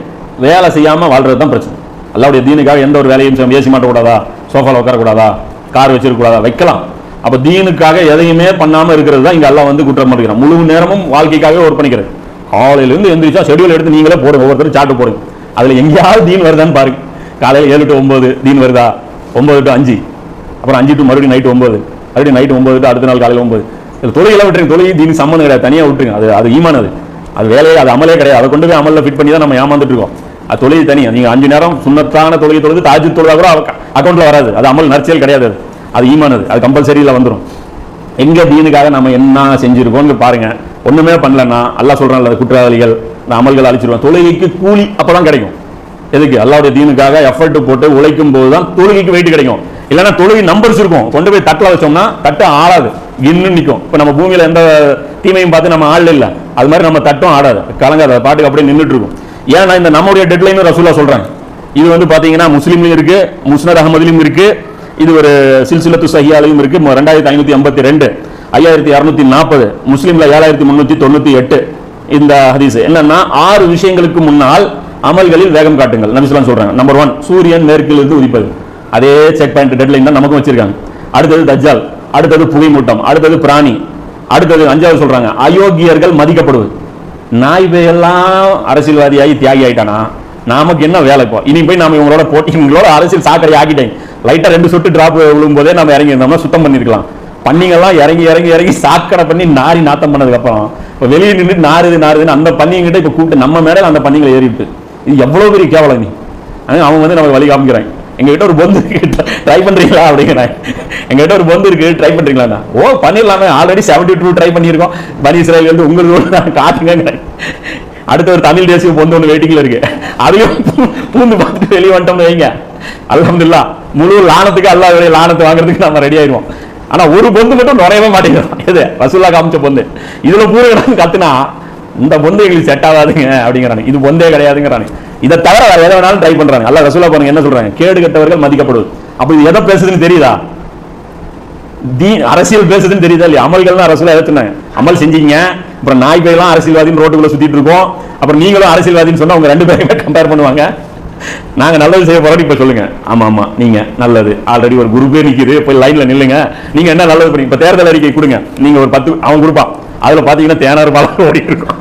வேலை செய்யாமல் வாழ்றது தான் பிரச்சனை. அல்லாவுடைய தீனுக்காக எந்த ஒரு வேலையும் ஏசி மாட்டக்கூடாதா? சோஃபாவில் உட்காரக்கூடாதா? கார் வச்சிருக்கூடாதா வைக்கலாம். அப்போ தீனுக்காக எதையுமே பண்ணாமல் இருக்கிறது தான் இங்கே எல்லாம் வந்து குற்றம் பண்ணிக்கிறான் முழு நேரமும் வாழ்க்கைக்காக ஒர்க் பண்ணிக்கிறது காலையிலேருந்து எந்திரிச்சா ஷெடியூல் எடுத்து நீங்களே போடுங்க. ஒவ்வொருத்தரும் சாட்டு போடுங்க. அதில் எங்கேயாவது தீன் வருதான்னு பாருங்க. காலையில் ஏழு டு ஒம்பது தீன் வருதா? ஒம்பது டு அஞ்சு. அப்புறம் அஞ்சு டு மறுபடியும் நைட் ஒன்பது. மறுபடியும் நைட் ஒன்பது டு அடுத்த நாள் காலையில் ஒன்பது. இது தொழுகையெல்லாம் விட்டுருங்க. தொழில் தீனி சம்மந்தம் கிடையாது. தனியாக விட்டுருங்க. அது அது ஈமானது அது. வேலையே அது அமலே கிடையாது. அதை கொண்டு போய் அமலில் ஃபிட் பண்ணி தான் நம்ம ஏமாந்துட்டு இருக்கோம். அது தொழுகை தனி. நீங்க அஞ்சு நேரம் சுண்ணத்தான தொழில் தொழுது தாஜு தொழுதா கூட அக்கௌண்ட்ல வராது. அது அமல் நர்ச்சியல் கிடையாது அது. அது ஈமானது அது. கம்பல்சரியில் வந்துடும் எங்க தீனுக்காக நம்ம என்ன செஞ்சிருக்கோம்னு பாருங்க. ஒண்ணுமே பண்ணலன்னா அல்லா சொல்றான்ல அது குற்றவாளிகள். இந்த அமல்கள் அழிச்சிருவான். தொழுகைக்கு கூலி அப்பதான் கிடைக்கும். எதுக்கு? அல்லாவுடைய தீனுக்காக எஃபர்ட் போட்டு உழைக்கும் போது தான் தொழுகைக்கு வெயிட் கிடைக்கும். இல்லைன்னா தொழுகை நம்பர்ஸ் இருக்கும். கொண்டு போய் தட்டில் வச்சோம்னா தட்டு ஆடாது இன்னும் நிற்கும் இப்போ நம்ம பூமியில் எந்த தீமையும் பார்த்து நம்ம ஆள் இல்லை. அது மாதிரி நம்ம தட்டும் ஆடாது கலங்காது. பாட்டுக்கு அப்படியே நின்றுட்டு இருக்கும். ஏன்னா இந்த நம்முடைய டெட்லைன் ரசூலா சொல்கிறாங்க இது வந்து பார்த்தீங்கன்னா முஸ்லீம்லையும் இருக்கு முஸ்னர் அகமதுலையும் இருக்கு. இது ஒரு சில்சிலத்து சஹியாலையும் இருக்கு. ரெண்டாயிரத்தி ஐநூற்றி ஐம்பத்தி ரெண்டு ஐயாயிரத்தி இரநூத்தி நாற்பது முஸ்லீம்ல ஏழாயிரத்தி முந்நூற்றி தொண்ணூற்றி எட்டு. இந்த ஹதீஸ் என்னன்னா ஆறு விஷயங்களுக்கு முன்னால் அமல்களில் வேகம் காட்டுங்கள். நபிசுலாம் சொல்றாங்க. நம்பர் ஒன் சூரியன் மேற்கிலிருந்து உதிப்பது. அதே செக் பாயிண்ட் டெட்லைன் தான் நமக்கும் வச்சிருக்காங்க. அடுத்தது தஜ்ஜால் அடுத்தது புகைமூட்டம் அடுத்தது பிராணி அடுத்தது அஞ்சாவது சொல்றாங்க அயோக்கியர்கள் மதிக்கப்படுவது. நாய் எல்லாம் அரசியல்வாதியாகி தியாகி ஆயிட்டானா? நமக்கு என்ன வேலை இப்போ? இனி போய் நாம இவங்களோட போட்டி இவங்களோட அரசியல் சாக்கடை ஆக்கிட்டேன். லைட்டா ரெண்டு சொட்டு டிராப் விழும் போதே நம்ம இறங்கி இருந்தோம்னா சுத்தம் பண்ணிருக்கலாம். பண்ணிங்கெல்லாம் இறங்கி இறங்கி இறங்கி சாக்கடை பண்ணி நாரி நாத்தம் பண்ணதுக்கு அப்புறம் இப்போ வெளியே நின்று நாறுது நாறுதுன்னு அந்த பண்ணிங்கிட்ட இப்போ கூப்பிட்டு நம்ம மேலே அந்த பண்ணிங்களை ஏறிட்டு. இது எவ்வளோ பெரிய கேவலம் நீ அவன் வந்து நமக்கு வழி காமிக்கிறான் எங்ககிட்ட ஒரு பொந்து இருக்கு. ட்ரை பண்றீங்களா அப்படிங்கிறேன் எங்ககிட்ட ஒரு பொந்து இருக்கு. ட்ரை பண்றீங்களா ஓ பண்ணிடலாமே. ஆல்ரெடி செவன்டி டூ ட்ரை பண்ணியிருக்கோம். பனி இஸ்ரேல் வந்து உங்களுக்கு காட்டுங்கிறேன் அடுத்த ஒரு தமிழ் தேசிய பொந்து ஒன்று வெயிட்டிங்ல இருக்கு. அதையும் பூந்து பார்த்துட்டு வெளியே வந்துட்டோம்னு வைங்க. அல்ஹம்துலில்லா முழு லானத்துக்கு அல்லாஹ்வுடைய லானத்தை வாங்குறதுக்கு நம்ம ரெடி ஆயிடுவோம் ஆனா ஒரு பொந்து மட்டும் நுழையவே மாட்டேங்கிறோம். எது? ரசூல்லா காமிச்ச பொந்து. இதுல பூரா கத்துனா இந்த பொந்து எங்களுக்கு செட் ஆகாதுங்க அப்படிங்கிறானு. இது பொந்தே கிடையாதுங்கிறானு. இதை தவிர வேற எதை வேணாலும் ட்ரை பண்றாங்க. அல்ல ரசூலா பாருங்க என்ன சொல்றாங்க? கேடு கெட்டவர்கள் மதிக்கப்படுவது. அப்போ இது எதை பேசுதுன்னு தெரியுதா? தீ அரசியல் பேசுதுன்னு தெரியுதா இல்லையா? அமல்கள் தான் ரசூலா அமல் செஞ்சீங்க அப்புறம் நாய் பேர்லாம் அரசியல்வாதின்னு ரோட்டுக்குள்ள சுத்திட்டு இருக்கோம். அப்புறம் நீங்களும் அரசியல்வாதின்னு சொன்னா உங்க ரெண்டு பேருமே கம்பேர் பண்ணுவாங்க. நாங்க நல்லது செய்ய போறோம் இப்ப சொல்லுங்க. ஆமா ஆமா நீங்க நல்லது. ஆல்ரெடி ஒரு குரூப்பே நிக்குது போய் லைன்ல நில்லுங்க. நீங்க என்ன நல்லது பண்ணி இப்ப தேர்தல் அறிக்கை கொடுங்க. நீங்க ஒரு பத்து அவன் கொடுப்பான். அதுல பாத்தீங்கன்னா தேனாறு பாலம் ஓடி இருக்கும்.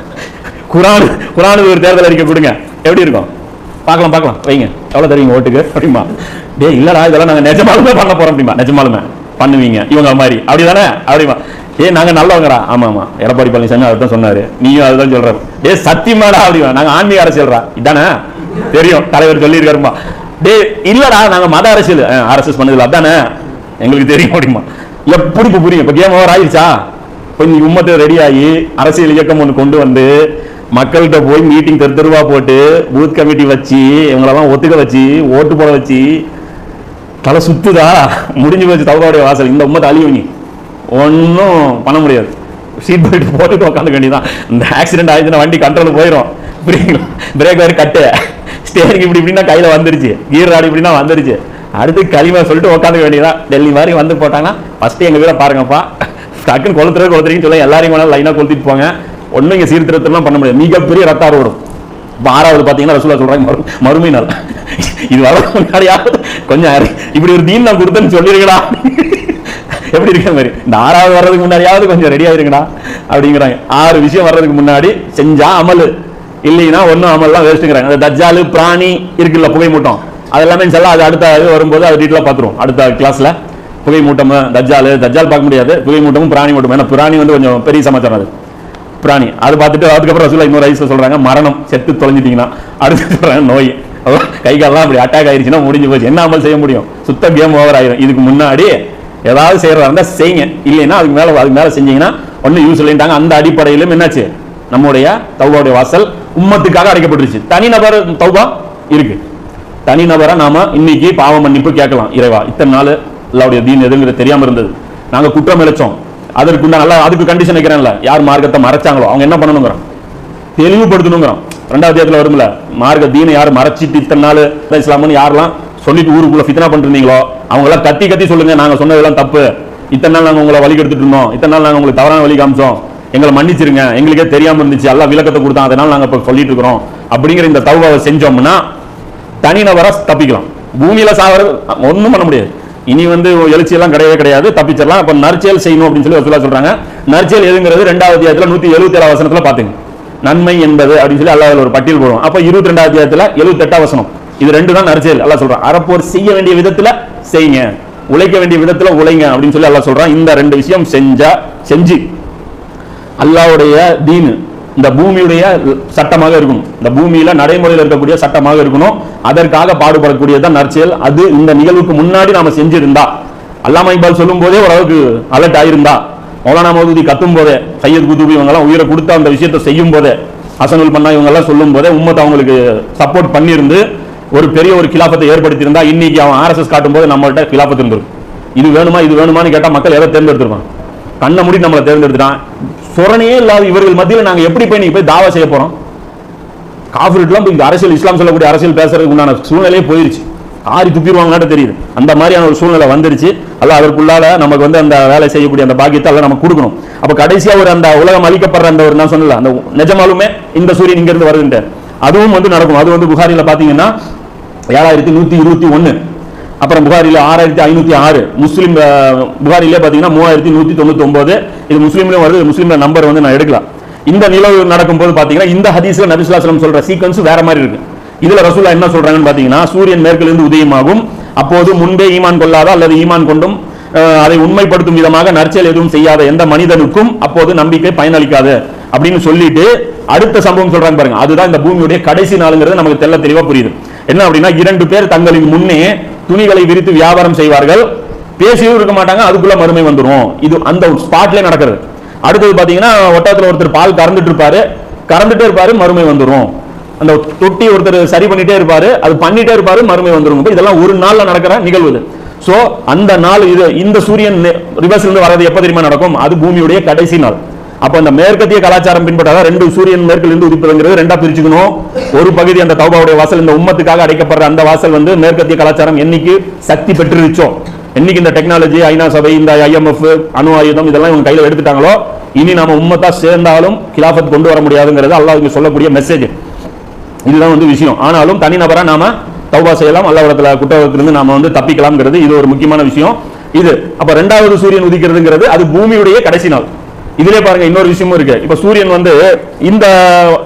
குரான் குரானுக்கு ஒரு தேர்தல் அறிக்கை கொடுங்க. எப்படி இருக்கும்? பார்க்கலாம் பார்க்கலாம். வைங்க. எவ்வளோ தருவீங்க ஓட்டுக்கு? அப்படிமா டே இல்லடா இதெல்லாம் நாங்கள் நிஜமாலுமே பண்ண போறோம் அப்படிமா நிஜமாலுமே. பண்ணுவீங்க. இவங்க மாதிரி. அப்படி தானே அப்படிமா ஏ நாங்க நல்லவங்கடா. ஆமா ஆமா. எடப்பாடி பழனிசாமி அதுதான் சொன்னாரு. நீயும் அதுதான் சொல்ற. ஏ சத்தியமாடா அப்படிமா நாங்க ஆன்மீக அரசியல்ரா. இதானே? தெரியும். தலைவர் சொல்லியிருக்காருமா டேய் இல்லடா நாங்க மத அரசியல். ஆர்எஸ்எஸ் பண்ணதில்ல அதானே? எங்களுக்கு தெரியும் அப்படிமா எப்படி இப்போ புரியும்? இப்ப கேம் ஓவர் ஆயிடுச்சா இப்போ நீ உம்மத்தை ரெடி ஆகி அரசியல் இயக்கம் ஒன்று கொண்டு வந்து மக்கள்கிட்ட போய் மீட்டிங் தெரு தெருவா போட்டு பூத் கமிட்டி வச்சு இவங்களெல்லாம் ஒத்துக்க வச்சு ஓட்டு போட வச்சு தலை சுத்துதா? முடிஞ்சு போச்சு தவறாவுடைய வாசல். இந்த உண்மை அழியும் நீ. ஒன்றும் பண்ண முடியாது. சீட் பெல்ட் போட்டுட்டு உட்காந்துக்க வேண்டியதான் இந்த ஆக்சிடென்ட் ஆயிடுச்சுன்னா வண்டி கண்ட்ரோல் போயிடும் புரியுங்களா? பிரேக் வேறு கட்டு. ஸ்டேரிங் இப்படி இப்படின்னா கையில் வந்துருச்சு. கீர் ராடு இப்படின்னா வந்துருச்சு. அடுத்து களிமா சொல்லிட்டு உட்காந்து வேண்டியதான் டெல்லி மாதிரி வந்து போட்டாங்கன்னா ஃபஸ்ட்டு எங்கள் வீட பாருங்கப்பா. டக்குன்னு கொளுத்துறது கொளுத்துறீங்கன்னு சொல்ல எல்லாரையும் வேணாலும் லைனாக கொளுத்திட்டு போங்க. ஒன்றும் இங்கே சீர்திருத்தம்லாம் பண்ண முடியாது. மிகப்பெரிய ரத்தார் வரும். இப்போ ஆறாவது பார்த்தீங்கன்னா ரசூலா சொல்றாங்க மறு மறுமை நாள் இது வர முன்னாடியாவது கொஞ்சம் இப்படி ஒரு தீன் நான் கொடுத்தேன்னு சொல்லிருக்கடா எப்படி இருக்க மாதிரி? இந்த ஆறாவது வர்றதுக்கு முன்னாடியாவது கொஞ்சம் ரெடி ஆயிருங்கடா அப்படிங்கிறாங்க. ஆறு விஷயம் வர்றதுக்கு முன்னாடி செஞ்சா அமல். இல்லைன்னா ஒன்றும் அமல்லாம் வேஸ்ட்டுங்கிறாங்க. அந்த தஜ்ஜாலு பிராணி இருக்குல்ல புகை மூட்டம் அதெல்லாமே செல்லாம் அது அடுத்த இது வரும்போது அது டீட்டெயிலாக பார்த்துருவோம். அடுத்த கிளாஸ்ல புகை மூட்டம் தஜ்ஜாலு தஜ்ஜால் பார்க்க முடியாது. புகை மூட்டமும் பிராணி மூட்டம். ஏன்னா பிராணி வந்து கொஞ்சம் பெரிய சமாச்சாரம் அது. பிராணி. அது பார்த்துட்டு அதுக்கப்புறம் ரசூலா இன்னொரு ஐஸ்ல சொல்றாங்க மரணம் செத்து தொலைஞ்சிட்டீங்கன்னா அடுத்து சொல்றாங்க நோய். கை கால்லாம் அப்படி அட்டாக் ஆயிடுச்சுன்னா முடிஞ்சு போச்சு. என்ன அமல் செய்ய முடியும்? சுத்த கேம் ஓவர் ஆயிரும். இதுக்கு முன்னாடி ஏதாவது செய்யறதா இருந்தா செய்யுங்க. இல்லைன்னா அதுக்கு மேல அதுக்கு மேல செஞ்சீங்கன்னா ஒன்றும் யூஸ் இல்லைன்ட்டாங்க. அந்த அடிப்படையிலும் என்னாச்சு? நம்முடைய தௌபாவுடைய வாசல் உம்மத்துக்காக அடைக்கப்பட்டுருச்சு. தனிநபர் தௌபா இருக்கு. தனிநபரா நாம இன்னைக்கு பாவ மன்னிப்பு கேட்கலாம். இறைவா இத்தனை நாள் அல்லாவுடைய தீன் எதுங்கிறது தெரியாம இருந்தது. நாங்க குற்றம் இழைச்சோம். அதற்கு நல்லா அதுக்கு கண்டிஷன் வைக்கிறேன்ல. யார் மார்க்கத்தை மறைச்சாங்களோ அவங்க என்ன பண்ணணுங்கிறோம் தெளிவுபடுத்தணுங்கிறோம் ரெண்டாவது தேதியில் வரும்ல மார்க்க தீனை யார் மறைச்சிட்டு இத்தனை நாள் இஸ்லாம்னு யாரெல்லாம் சொல்லிட்டு ஊருக்குள்ள ஃபித்னா பண்ணிருந்தீங்களோ அவங்களாம் கத்தி கத்தி சொல்லுங்க நாங்கள் சொன்னதெல்லாம் தப்பு. இத்தனை நாள் நாங்கள் உங்களை வழி கெடுத்துட்டு இருந்தோம் இத்தனை நாள் நாங்கள் உங்களுக்கு தவறான வழி காமிச்சோம். எங்களை மன்னிச்சிருங்க எங்களுக்கே தெரியாம இருந்துச்சு எல்லாம் விளக்கத்தை கொடுத்தோம் அதனால நாங்கள் இப்போ சொல்லிட்டு இருக்கிறோம். அப்படிங்கிற இந்த தௌபாவை செஞ்சோம்னா தனிநபரா தப்பிக்கலாம். பூமியில சாவறது ஒன்றும் பண்ண முடியாது. இனி வந்து எழுச்சி எல்லாம் கிடையவே கிடையாது. தப்பிச்சிடலாம். அப்ப நற்செயல் செய்யணும் அப்படின்னு சொல்லி ரசூலா சொல்றாங்க. நற்செயல் எதுங்கிறது ரெண்டாவது அத்தியாயத்துல நூத்தி எழுபத்தி ஏழாம் வசனத்துல பாத்துங்க. நன்மை என்பது அப்படின்னு சொல்லி அல்லாஹ் ஒரு பட்டியல் போடுவோம். அப்ப இருபத்தி ரெண்டாவது அத்தியாயத்துல எழுபத்தி எட்டாம் வசனம். இது ரெண்டு தான் நற்செயல். அல்லாஹ் சொல்றான் அறப்போர் செய்ய வேண்டிய விதத்துல செய்யுங்க. உழைக்க வேண்டிய விதத்துல உழைங்க. அப்படின்னு சொல்லி அல்லாஹ் சொல்றான். இந்த ரெண்டு விஷயம் செஞ்சா செஞ்சு. அல்லாவுடைய தீனு இந்த பூமியுடைய சட்டமாக இருக்கணும். இந்த பூமியில நடைமுறையில் இருக்கக்கூடிய சட்டமாக இருக்கணும். அதற்காக பாடுபடக்கூடியதான் நற்செயல். அது இந்த நிகழ்வுக்கு முன்னாடி நாம செஞ்சிருந்தா அல்லாமா இக்பால் சொல்லும் போதே ஓரளவுக்கு அலர்ட் ஆயிருந்தா மௌலானா மௌதூதி கத்தும் போதே சையத் குதுபி இவங்க எல்லாம் உயிரை கொடுத்து அந்த விஷயத்தை செய்யும் போதே அசனுல் பண்ணா இவங்க எல்லாம் சொல்லும் போதே உம்மத் அவங்களுக்கு சப்போர்ட் பண்ணியிருந்து ஒரு பெரிய ஒரு கிலாபத்தை ஏற்படுத்தி இருந்தா இன்னைக்கு அவன் ஆர்எஸ்எஸ் காட்டும் போது நம்மள்ட்ட கிலாபத்து இருந்திருக்கும். இது வேணுமா இது வேணுமான்னு கேட்டா மக்கள் எதை தேர்ந்தெடுத்துருவான் கண்ணை முடி நம்மளை தேர்ந்தெடுத்துட்டான். சொரணையே இல்லாத இவர்கள் மத்தியில் நாங்கள் எப்படி போய் நீங்கள் போய் தாவா செய்ய போகிறோம் காஃபிரிட்லாம் இப்போ இந்த அரசியல் இஸ்லாம் சொல்லக்கூடிய அரசியல் பேசுறதுக்கு உண்டான சூழ்நிலையே போயிருச்சு. ஆறி துப்பிடுவாங்களாட்ட தெரியுது. அந்த மாதிரியான ஒரு சூழ்நிலை வந்துருச்சு. அல்ல அதற்குள்ளால நமக்கு வந்து அந்த வேலை செய்யக்கூடிய அந்த பாக்கியத்தை எல்லாம் நமக்கு கொடுக்கணும். அப்போ கடைசியாக ஒரு அந்த உலகம் அளிக்கப்படுற அந்த ஒரு நான் சொன்னல அந்த நிஜமாலுமே இந்த சூரியன் இங்கேருந்து வருதுன்ட்டு வருதுன்ற அதுவும் வந்து நடக்கும். அது வந்து புகாரில பாத்தீங்கன்னா ஏழாயிரத்தி நூத்தி இருபத்தி ஒன்னு அப்புறம் புகாரில ஆறாயிரத்தி ஐநூற்றி ஆறு. முஸ்லீம் புகாரிலே பார்த்தீங்கன்னா மூவாயிரத்தி நூற்றி தொண்ணூற்றி இது முஸ்லீம்லேயும் வருது முஸ்லீம்ல நம்பர் வந்து நான் எடுக்கலாம் இந்த நிலவு நடக்கும்போது பார்த்தீங்கன்னா இந்த ஹதீஸ்ல நபிசுல்லாஸ்லம் சொல்கிற சீக்வன்ஸ் வேற மாதிரி இருக்கு. இதில் ரசூலா என்ன சொல்கிறாங்கன்னு பார்த்தீங்கன்னா சூரியன் மேற்கிலிருந்து உதயமாகும். அப்போது முன்பே ஈமான் கொள்ளாத அல்லது ஈமான் கொண்டும் அதை உண்மைப்படுத்தும் விதமாக நற்செயல் எதுவும் செய்யாத எந்த மனிதனுக்கும் அப்போது நம்பிக்கை பயனளிக்காது அப்படின்னு சொல்லிட்டு அடுத்த சம்பவம் சொல்றாங்க பாருங்க. அதுதான் இந்த பூமியுடைய கடைசி நாளுங்கிறது நமக்கு தெள்ள தெளிவா புரியுது. என்ன அப்படின்னா இரண்டு பேர் தங்களின் முன்னே துணிகளை விரித்து வியாபாரம் செய்வார்கள். பேசியும் இருக்க மாட்டாங்க அதுக்குள்ள மறுமை வந்துரும். இது அந்த ஸ்பாட்ல நடக்கிறது. அடுத்தது பாத்தீங்கன்னா ஒட்டத்தில் ஒருத்தர் பால் கறந்துட்டு இருப்பாரு. கறந்துட்டே இருப்பாரு மறுமை வந்துரும். அந்த தொட்டி ஒருத்தர் சரி பண்ணிட்டே இருப்பாரு அது பண்ணிட்டே இருப்பாரு மறுமை வந்துரும். இதெல்லாம் ஒரு நாள்ல நடக்கிற நிகழ்வு ஸோ சோ அந்த நாள் இது இந்த சூரியன் ரிவர்ஸ்ல இருந்து வர்றது எப்ப தெரியுமா நடக்கும்? அது பூமியுடைய கடைசி நாள். அப்ப அந்த மேற்கத்திய கலாச்சாரம் பின்பற்றாத ரெண்டு சூரியன் மேற்கில் இருந்து உதிப்பதுங்கிறது ரெண்டா பிரிச்சுக்கணும். ஒரு பகுதி அந்த தௌபாவுடைய வாசல் இந்த உம்மத்துக்காக அடைக்கப்படுற அந்த வாசல் வந்து மேற்கத்திய கலாச்சாரம் என்னைக்கு சக்தி பெற்றுருச்சோ. என்னைக்கு இந்த டெக்னாலஜி ஐநா சபை இந்த ஐஎம்எஃப் அணு ஆயுதம் இதெல்லாம் இவங்க கையில் எடுத்துட்டாங்களோ இனி நாம உம்மத்தா சேர்ந்தாலும் கிலாஃபத் கொண்டு வர முடியாதுங்கிறது அல்லாஹ் இங்க சொல்லக்கூடிய மெசேஜ் இதுதான் வந்து விஷயம். ஆனாலும் தனிநபரா நாம தௌபா செய்யலாம் அல்லாவிடத்துல குற்றத்திலிருந்து நாம வந்து தப்பிக்கலாம்ங்கிறது இது ஒரு முக்கியமான விஷயம். இது அப்ப ரெண்டாவது சூரியன் உதிக்கிறதுங்கிறது அது பூமியுடைய கடைசி நாள். இதுலயே பாருங்க இன்னொரு விஷயமும் இருக்கு. இப்ப சூரியன் வந்து இந்த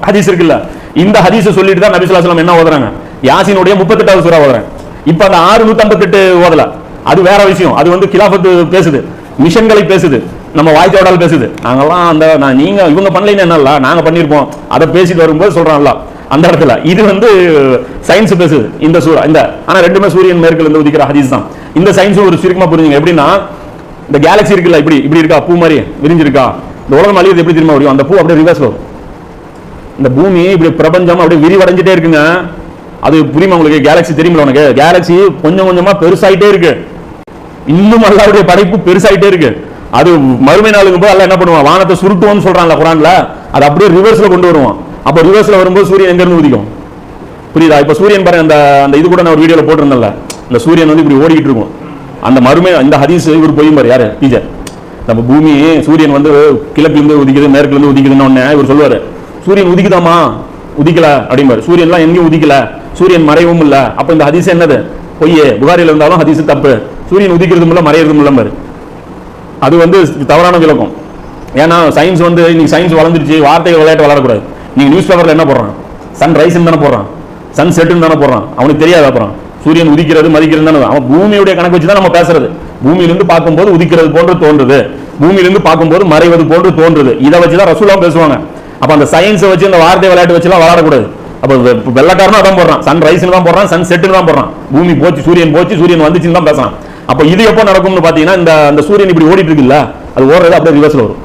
ஹதீஸ் இருக்குல்ல இந்த ஹதீஸ் சொல்லிட்டு தான் நபி ஸல்லல்லாஹு என்ன ஓதுறாங்க? யாசினுடைய முப்பத்தெட்டாவது சூறா ஓதுறாங்க. இப்ப அந்த ஆறு நூத்தம்பத்தெட்டு ஓதல. அது வேற விஷயம். அது வந்து கிலாஃபத்து பேசுது. மிஷன்களை பேசுது. நம்ம வாய்த்தோடால் பேசுது. நாங்கெல்லாம் அந்த நான் நீங்க இவங்க பண்ணலைன்னு என்னல்ல? நாங்க பண்ணிருப்போம் அதை பேசிட்டு வரும்போது சொல்றாங்கல்ல. அந்த இடத்துல. இது வந்து சயின்ஸ் பேசுது. இந்த சூ இந்த ஆனா ரெண்டுமே சூரியன் மேற்குல இருந்து உதிக்கிற ஹதீஸ் தான். இந்த சயின்ஸ் ஒரு சுருக்கமா புரிஞ்சுங்க. எப்படின்னா இந்த கேலக்ஸி இருக்குல்ல இப்படி இப்படி இருக்கா? பூ மாதிரி விரிஞ்சிருக்கா? இந்த உலகம் அழியது எப்படி திரும்ப முடியும்? அந்த பூ அப்படியே ரிவர்ஸ் வரும் இந்த பூமி இப்படி பிரபஞ்சம் அப்படியே விரிவடைஞ்சிட்டே இருக்குங்க. அது புரியுமா உங்களுக்கு? கேலக்ஸி தெரியுமா உனக்கு? கேலக்ஸி கொஞ்சம் கொஞ்சமா பெருசாயிட்டே இருக்கு. இன்னும் அல்லாவுடைய படைப்பு பெருசாயிட்டே இருக்கு. அது மறுமை நாளுக்கு போய் அல்லாஹ் என்ன பண்ணுவான்? வானத்தை சுருட்டுவோம்னு சொல்றான்ல குரான்ல. அது அப்படியே ரிவர்ஸ்ல கொண்டு வருவான். அப்ப ரிவர்ஸ்ல வரும்போது சூரியன் எங்க இருந்து உதிக்கும்? புரியுதா? இப்ப சூரியன் பாருங்க அந்த அந்த இது கூட நான் ஒரு வீடியோல போட்டிருந்தேன்ல. இந்த சூரியன் வந்து இப்படி ஓடிக்கிட்டு இருக்கும். அந்த மறுமை இந்த ஹதீஸ் இவர் போய் பாரு யாரு? டீச்சர் நம்ம பூமி சூரியன் வந்து கிழக்குலேருந்து உதிக்குது மேற்குலேருந்து உதிக்குதுன்னு ஒன்று இவர் சொல்லுவார் சூரியன் உதிக்குதாமா உதிக்கல அப்படிம்பாரு. சூரியன்லாம் எங்கேயும் உதிக்கல. சூரியன் மறையவும் இல்லை. அப்போ இந்த ஹதீஸ் என்னது? பொய்யே. புகாரியில் இருந்தாலும் ஹதீஸ் தப்பு. சூரியன் உதிக்கிறதும் இல்ல மறையறதும் இல்ல அது வந்து தவறான விளக்கம். ஏன்னா சயின்ஸ் வந்து இன்னைக்கு சயின்ஸ் வளர்ந்துருச்சு வார்த்தைகள் விளையாட்டு வளரக்கூடாது. நீங்கள் நியூஸ் பேப்பரில் என்ன போடுறான்? சன் ரைஸ்ன்னு தானே போடுறான். சன் செட்டுன்னு தானே போடுறான். அவனுக்கு தெரியாது அப்புறம். சூரியன் உதிக்கிறது மதிக்கிறது தானே. அவன் பூமியுடைய கணக்கு வச்சு தான் நம்ம பேசுறது. பூமியிலிருந்து பார்க்கும்போது உதிக்கிறது போன்று தோன்றுது. பூமியிலிருந்து பார்க்கும்போது மறைவது போன்று தோன்றுது. இதை வச்சு தான் ரசூலாம் பேசுவாங்க. அப்ப அந்த சயின்ஸை வச்சு இந்த வார்த்தை விளையாட்டு வச்சுலாம் விளையாடக்கூடாது. அப்ப வெள்ளக்காரனும் அதான் போடுறான். சன் ரைஸ்னு தான் போடுறான் சன் செட்டுன்னு தான் போடுறான். பூமி போச்சு சூரியன் போச்சு சூரியன் வந்துச்சுன்னு தான் பேசுறான். அப்ப இது எப்போ நடக்கும்னு பாத்தீங்கன்னா இந்த அந்த சூரியன் இப்படி ஓடிட்டு இருக்குல்ல அது ஓடுறது அப்படியே ரிவர்ஸ்ல வரும்.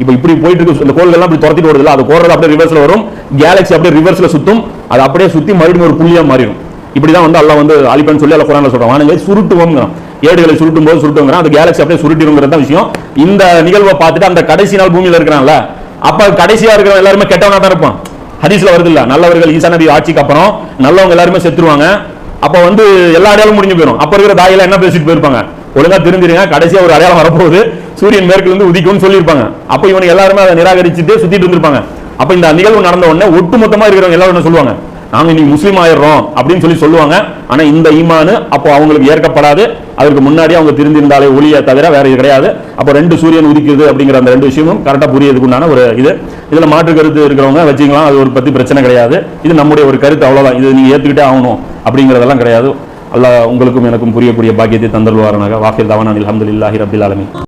இப்போ இப்படி போயிட்டு இருக்கு இந்த கோள்கள் எல்லாம் இப்படி துரத்திட்டு ஓடுதுல அது ஓடுறது அப்படியே ரிவர்ஸ்ல வரும். கேலக்ஸி அப்படியே ரிவர்ஸ்ல சுத்தும். அது அப்படியே சுத்தி மறுபடியும் ஒரு புள்ளியா மாறிடும். இப்படிதான் வந்து அல்லா வந்து அலிப்பன் சொல்லி அல்ல குரான்ல சொல்றான். வானுங்க ஏடுகளை சுருட்டும் போது சுருட்டுங்கிறான் அது கேலக்ஸி அப்படியே சுருட்டிருங்கிறது தான் விஷயம். இந்த நிகழ்வை பார்த்துட்டு அந்த கடைசி நாள் பூமியில இருக்கிறான்ல அப்ப கடைசியா இருக்கிற எல்லாருமே கெட்டவனா தான் இருப்பான். ஹதீஸ்ல வருது இல்ல நல்லவர்கள் ஈசா நபி ஆட்சிக்கு அப்புறம் நல்லவங்க எல்லாருமே செத்துருவாங்க. அப்ப வந்து எல்லா அடையாளம் முடிஞ்சு போயிடும் அப்ப இருக்கிற தாயில என்ன பேசிட்டு போயிருப்பாங்க? ஒழுங்கா திரும்பிடுங்க கடைசியா ஒரு அடையாளம் வரப்போகுது. சூரியன் மேற்குல இருந்து உதிக்கும்னு சொல்லியிருப்பாங்க. அப்ப இவனுக்கு எல்லாருமே அதை நிராகரிச்சுட்டு சுத்திட்டு இருந்திருப்பாங்க. அப்ப இந்த நிகழ்வு நடந்த உடனே ஒட்டுமொத்தமா இருக்கிறவங்க எல்லாரும் என்ன சொல்லுவாங்க? நாங்க இன்னைக்கு முஸ்லீம் ஆயிடுறோம் அப்படின்னு சொல்லி சொல்லுவாங்க. ஆனா இந்த ஈமானு அப்போ அவங்களுக்கு ஏற்கப்படாது. அதற்கு முன்னாடி அவங்க திருந்திருந்தாலே ஒளியை தவிர வேற இது கிடையாது. அப்போ ரெண்டு சூரியன் உதிக்குது அப்படிங்கிற அந்த ரெண்டு விஷயமும் கரெக்டா புரியதுக்கு உண்டான ஒரு இது. இதுல மாற்று கருத்து இருக்கிறவங்க வச்சுக்கலாம். அது ஒரு பத்தி பிரச்சனை கிடையாது. இது நம்முடைய ஒரு கருத்து அவ்வளவுதான். இது நீங்க ஏத்துக்கிட்டே ஆகணும் அப்படிங்கிறதெல்லாம் கிடையாது. அல்ல உங்களுக்கும் எனக்கும் புரியக்கூடிய பாக்கியத்தை தந்தருவாரனாக வாக்கில் தவனான் அலமதுல்லாஹி ரபில் ஆலமீன்.